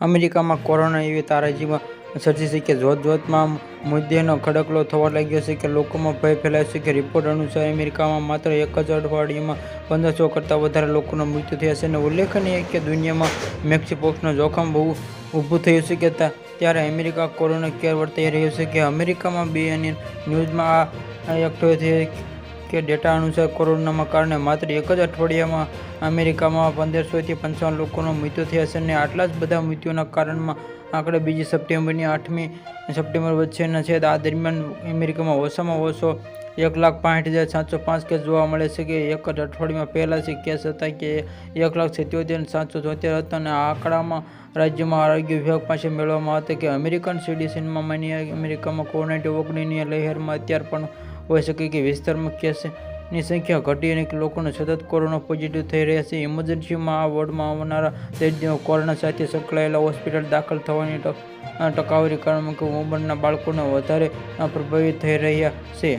અમેરિકામાં કોરોના એવી તારાજીમાં સર્જી છે કે જોત જોતમાં મુદ્દેનો ખડકલો થવા લાગ્યો છે કે લોકોમાં ભય ફેલાયો છે કે રિપોર્ટ અનુસાર અમેરિકામાં માત્ર એક જ અઠવાડિયામાં પંદરસો કરતાં વધારે લોકોના મૃત્યુ થયા છે અને ઉલ્લેખનીય કે દુનિયામાં મેક્સિપોક્સનું જોખમ બહુ ઊભું થયું છે કે ત્યારે અમેરિકા કોરોના કેર વર્તાઈ રહ્યો છે કે અમેરિકામાં બે અને ન્યૂઝમાં આ એકઠો થયો કે ડેટા અનુસાર કોરોનાના કારણે માત્ર એક જ અઠવાડિયામાં અમેરિકામાં પંદરસોથી પંચાવન લોકોના મૃત્યુ થયા છે અને આટલા જ બધા મૃત્યુના કારણમાં આંકડે બીજી સપ્ટેમ્બરની આઠમી સપ્ટેમ્બર વચ્ચેના છે. આ દરમિયાન અમેરિકામાં ઓછામાં ઓછો એક લાખ પાંઠ હજાર સાતસો પાંચ કેસ જોવા મળે છે કે એક જ અઠવાડિયામાં પહેલાં છે કેસ હતા કે એક લાખ સિત્યોતેર સાતસો તોતેર હતા અને આ આંકડામાં રાજ્યમાં આરોગ્ય વિભાગ પાસે મેળવવામાં હતા કે અમેરિકન સીડીસીમાં માની અમેરિકામાં કોવિડ ઓગણીસની લહેરમાં અત્યાર પણ હોઈ શકે કે વિસ્તારમાં કેસની સંખ્યા ઘટી અને લોકોને સતત કોરોના પોઝિટિવ થઈ રહ્યા છે. ઇમરજન્સીમાં આ વોર્ડમાં આવનારા દર્દીઓ કોરોના સાથે સંકળાયેલા હોસ્પિટલ દાખલ થવાની ટકાવારી કારણ કે ઉંમરના બાળકોને વધારે પ્રભાવિત થઈ રહ્યા છે.